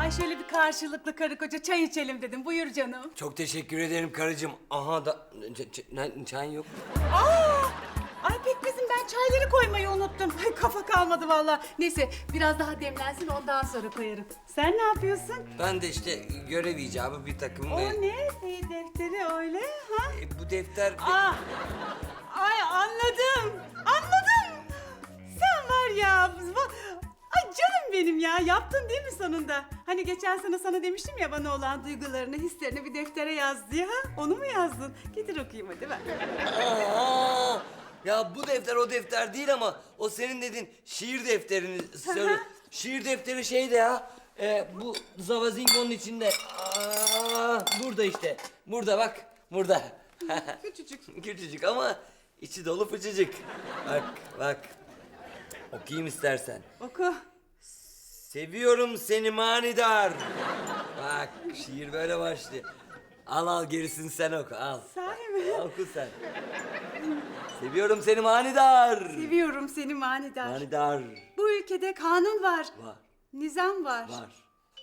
Ay şöyle bir karşılıklı karı koca çay içelim dedim. Buyur canım. Çok teşekkür ederim karıcığım. Aha da ç- ç- ne- çay yok. Aa! Ay pekmezim ben çayları koymayı unuttum. Ay kafa kalmadı vallahi. Neyse biraz daha demlensin ondan sonra koyarım. Sen ne yapıyorsun? Ben de işte görev icabı bir takım... O e, ne? E, defteri öyle ha? e, bu defter... Aa! Ay anladım. Anladım. Sen var ya. va- ya. Yaptın değil mi sonunda? Hani geçen sene sana demiştim ya bana olan duygularını, hislerini bir deftere yaz diye. Ha? Onu mu yazdın? Getir okuyayım hadi. Aa, ya bu defter o defter değil ama o senin dediğin şiir defterini söyle. şiir defteri şeyde ya. E, bu Zavazingo'nun içinde. Aa, burada işte. Burada bak. Burada. Küçücük. Küçücük ama içi dolu fıçıcık. Bak bak. Okuyayım istersen. Oku. Seviyorum seni manidar. Bak şiir böyle başlıyor. Al al gerisini sen oku al. Sahi mi? Al, Oku sen. Seviyorum seni manidar. Seviyorum seni manidar. Manidar. Bu ülkede kanun var. Var. Nizam var. Var.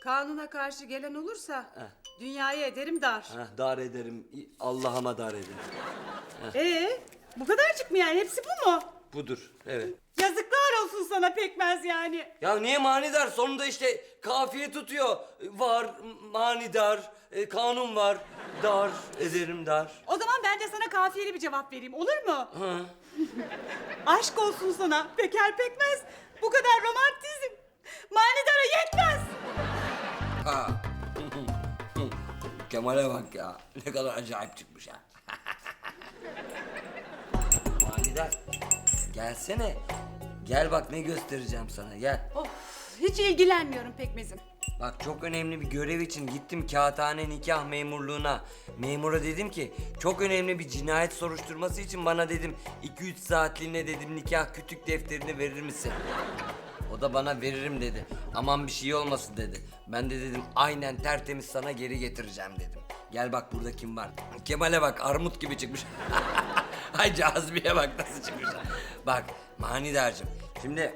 Kanuna karşı gelen olursa dünyayı ederim dar. Heh, dar ederim. Allah'ıma dar ederim. Ee, bu kadarcık mı yani? Hepsi bu mu? Budur. Evet. Yazıklar olsun sana pekmez yani. Ya niye manidar? Sonunda işte kafiye tutuyor. Var, manidar, e, kanun var. Dar ederim dar. O zaman ben de sana kafiyeli bir cevap vereyim olur mu? Hı. Aşk olsun sana peker pekmez. Bu kadar romantizm. Manidara yetmez. Ha. Kemal'e bak ya. Ne kadar acayip çıkmış ha. Manidar. Gelsene. Gel bak ne göstereceğim sana gel. Of, hiç ilgilenmiyorum pekmezim. Bak çok önemli bir görev için gittim kağıthane nikah memurluğuna. Memura dedim ki çok önemli bir cinayet soruşturması için bana dedim 2-3 saatliğine dedim nikah kütük defterini verir misin? O da bana veririm dedi. Aman bir şey olmasın dedi. Ben de dedim aynen tertemiz sana geri getireceğim dedim. Gel bak burada kim var. Kemal'e bak armut gibi çıkmış. Ay cazibiye bak nasıl çıkmış. Bak manidarcığım şimdi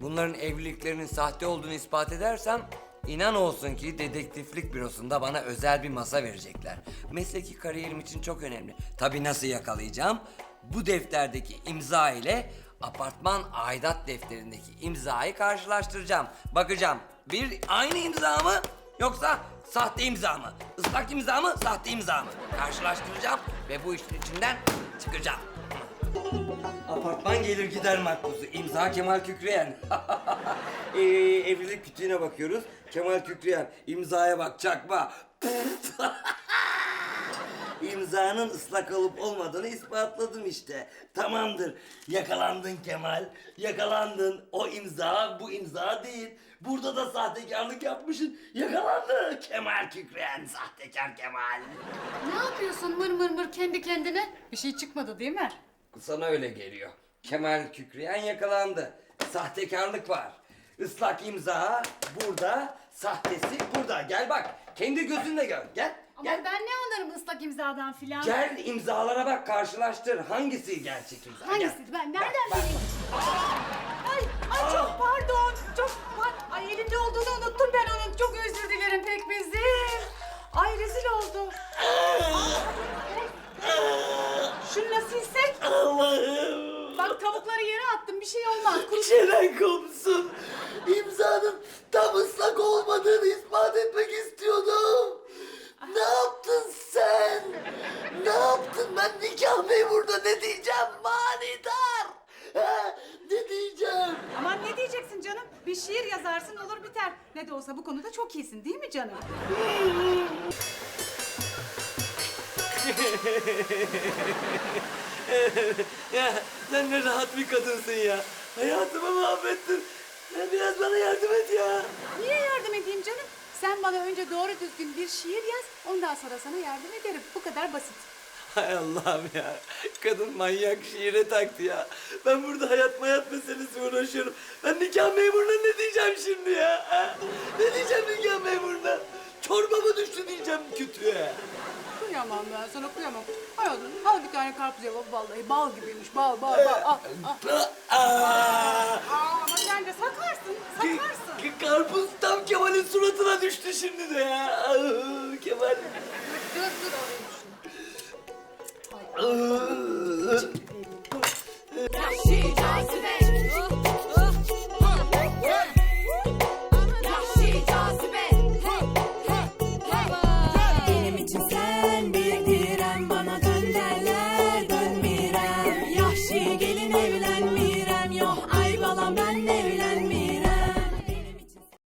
Bunların evliliklerinin sahte olduğunu ispat edersem inan olsun ki dedektiflik bürosunda bana özel bir masa verecekler. Mesleki kariyerim için çok önemli. Tabii nasıl yakalayacağım? Bu defterdeki imza ile apartman aidat defterindeki imzayı karşılaştıracağım. Bakacağım bir aynı imza mı yoksa sahte imza mı? Islak imza mı sahte imza mı? Karşılaştıracağım ve bu işin içinden çıkacağım. Gelir gider makbuzu. İmza Kemal Kükreyen. ee, evlilik kütüğüne bakıyoruz. Kemal Kükreyen. İmzaya bak çakma. İmzanın ıslak olup olmadığını ispatladım işte. Tamamdır. Yakalandın Kemal. Yakalandın. O imza bu imza değil. Burada da sahtekarlık yapmışsın. Yakalandı Kemal Kükreyen. Sahtekar Kemal. Ne yapıyorsun mır mır mır kendi kendine? Bir şey çıkmadı değil mi? Sana öyle geliyor. Kemal Kükreyen yakalandı. Sahtekarlık var. Islak imza burada, sahtesi burada. Gel bak, kendi gözünle gör. Gel, Ama gel. ben ne anlarım ıslak imzadan filan? Gel imzalara bak, karşılaştır. Hangisi gerçek imza? Gel. Hangisi? Ben nereden Bak, bak. bileyim? Ay, ay çok pardon. Çok par- Ay elimde olduğunu unuttum ben onun. Çok Kuru- Çenen kopsun. İmzanın tam ıslak olmadığını ispat etmek istiyordum. Ne yaptın sen? Ne yaptın? Ben nikah memuruna ne diyeceğim manidar? Ha? Ne diyeceğim? Aman ne diyeceksin canım? Bir şiir yazarsın olur biter. Ne de olsa bu konuda çok iyisin değil mi canım? Ya sen ne rahat bir kadınsın ya. Hayatımı mahvettin. Ya biraz bana yardım et ya. Niye yardım edeyim canım? Sen bana önce doğru düzgün bir şiir yaz, ondan sonra sana yardım ederim. Bu kadar basit. Hay Allah'ım ya. Kadın manyak şiire taktı ya. Ben burada hayat mayat meselesi uğraşıyorum. Ben nikah memuruna ne diyeceğim şimdi ya? ha? Ne diyeceğim nikah memuruna? Çorba mı düştü diyeceğim kıyamam ben sana kıyamam. Hayatım al bir tane karpuz ye vallahi bal gibiymiş bal bal bal al al. Aa, Aa, ama sen sakarsın sakarsın. karpuz tam Kemal'in suratına düştü şimdi de ya. Aa, Kemal. Dur dur alayım şunu. Aa. Yaşayacağız ve